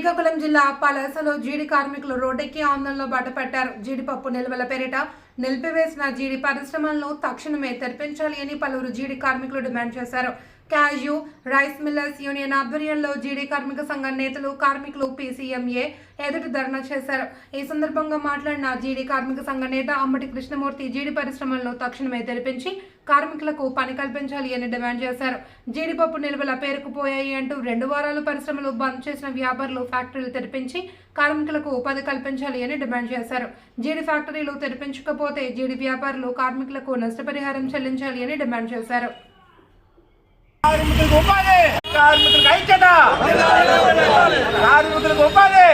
శ్రీకాకుళం జిల్లా పలాసలో జీడి కార్మికులు రోడ్డెక్కి ఆందోళనలో బాటపట్టారు జీడిపప్పు నిల్వల పేరిట నిలిపివేసిన జీడి పరిశ్రమలను తక్షణమే తెరిపించాలి అని పలువురు జీడి కార్మికులు డిమాండ్ చేశారు. క్యాజు రైస్ మిల్లర్స్ యూనియన్ ఆధ్వర్యంలో జీడీ కార్మిక సంఘం నేతలు కార్మికులు పీసీఎంఏ ఎదుటి ధర్నా చేశారు. ఈ సందర్భంగా మాట్లాడిన జీడీ కార్మిక సంఘ నేత అమ్మటి కృష్ణమూర్తి జీడి పరిశ్రమలను తక్షణమే తెరిపించి కార్మికులకు పని కల్పించాలి అని డిమాండ్ చేశారు. జీడిపప్పు నిల్వల పేరుకుపోయాయి అంటూ రెండు వారాలు పరిశ్రమలు బంద్ చేసిన వ్యాపారులు ఫ్యాక్టరీలు తెరిపించి కార్మికులకు ఉపాధి కల్పించాలి అని డిమాండ్ చేశారు. జీడి ఫ్యాక్టరీలు తెరిపించకపోతే జీడి వ్యాపారులు కార్మికులకు నష్టపరిహారం చెల్లించాలి అని డిమాండ్ చేశారు. కార్మికులకు ఉపాధి. కార్మికులకు ఐక్యత. కార్మికులకు ఉపాధి.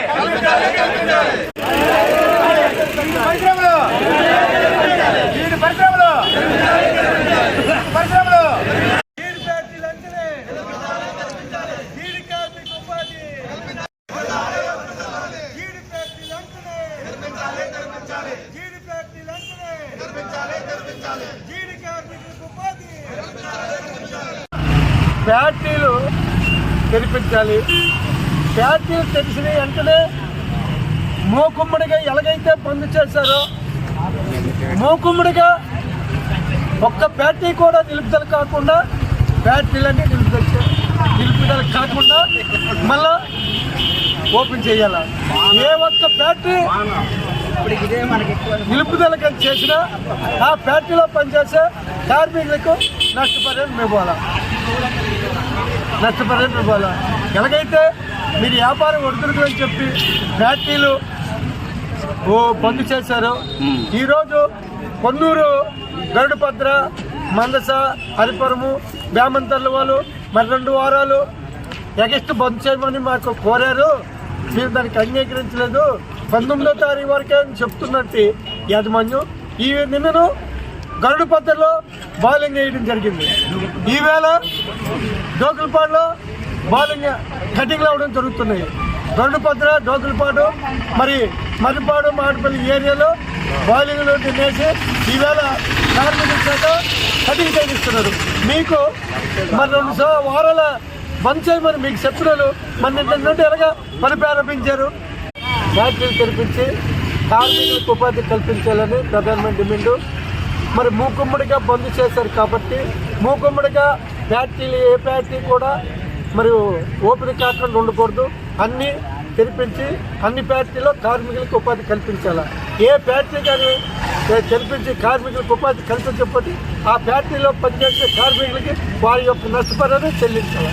పరిశ్రమలు. వీడి పరిశ్రమలు. పరిశ్రమలు. జీడి ఫ్యాక్టరీలు అంటేనే జీడి కార్మిక ఉపాధి జీడి ఫ్యాక్టరీలు అంటేనే జీడి ఫ్యాక్టరీలు అంటేనే జీడి కార్మికులకు ఉపాధి ఫ్యాక్టరీలు తెరిపించాలి ఫ్యాక్టరీలు తెరిచిన వెంటనే మూకుమ్మడిగా ఎలాగైతే పనులు చేశారో మూకుమ్మడిగా ఒక్క ఫ్యాక్టరీ కూడా నిలుపుదల కాకుండా ఫ్యాక్టరీలన్నీ నిలుపుదల నిలుపుదల కాకుండా మళ్ళా ఓపెన్ చేయాల? ఏ ఒక్క ఫ్యాక్టరీ నిలుపుదల చేసినా ఆ ఫ్యాక్టరీలో పనిచేసే కార్మికులకు నష్టపరిహారం ఇవ్వాలి? నష్టపరిహారం ఇవ్వాలి? ఎలాగైతే మీరు వ్యాపారం ఒడుతురుకులని చెప్పి ఫ్యాక్టరీలు ఓ బంద్ చేశారు. ఈరోజు కొన్నూరు గరుడుపద్ర మందస హరిపురము వేమంతర్ల వాళ్ళు మరి రెండు వారాలు ఎగస్ట్ బంద్ చేయమని మాకు కోరారు. మీరు దానికి అంగీకరించలేదు. పంతొమ్మిదో తారీఖు వరకే అని చెప్తున్నట్టు యాజమాన్యం. ఈ నిన్నను గరుడు పద్ధతిలో బౌలింగ్ వేయడం జరిగింది. ఈవేళ డోకులపాడులో బౌలింగ్ కటింగ్లు అవ్వడం జరుగుతున్నాయి. గరుడు పద్ర డోకులపాడు మరి మర్రిపాడు మాడిపల్లి ఏరియాలో బౌలింగ్లు తినేసి ఈవేళ కార్మికుల శాఖ కటింగ్ చేయిస్తున్నారు మీకు మరి రెండు వారాల బంద్ చేయమని మీకు చెప్పినారు మరి నిన్న నుండి ఎలాగా పని ప్రారంభించారు? ఫ్యాక్టరీలు తెరిపించి కార్మికులకు ఉపాధి కల్పించాలని ప్రధానమంత్రి డిమాండ్. మరి మూకుమ్మడిగా బంద్ చేశారు కాబట్టి మూకుమ్మడిగా ఫ్యాక్టరీలు ఏ పార్టీ కూడా మరి ఓపెన్ కాకుండా ఉండకూడదు. అన్నీ తెరిపించి అన్ని ఫ్యాక్టరీలో కార్మికులకు ఉపాధి కల్పించాలి? ఏ ఫ్యాక్టరీ కానీ తెరిపించి కార్మికులకు ఉపాధి కల్పించకపోతే ఆ ఫ్యాక్టరీలో పనిచేసే కార్మికులకి వారి యొక్క నష్టపరిహారం చెల్లించాలి?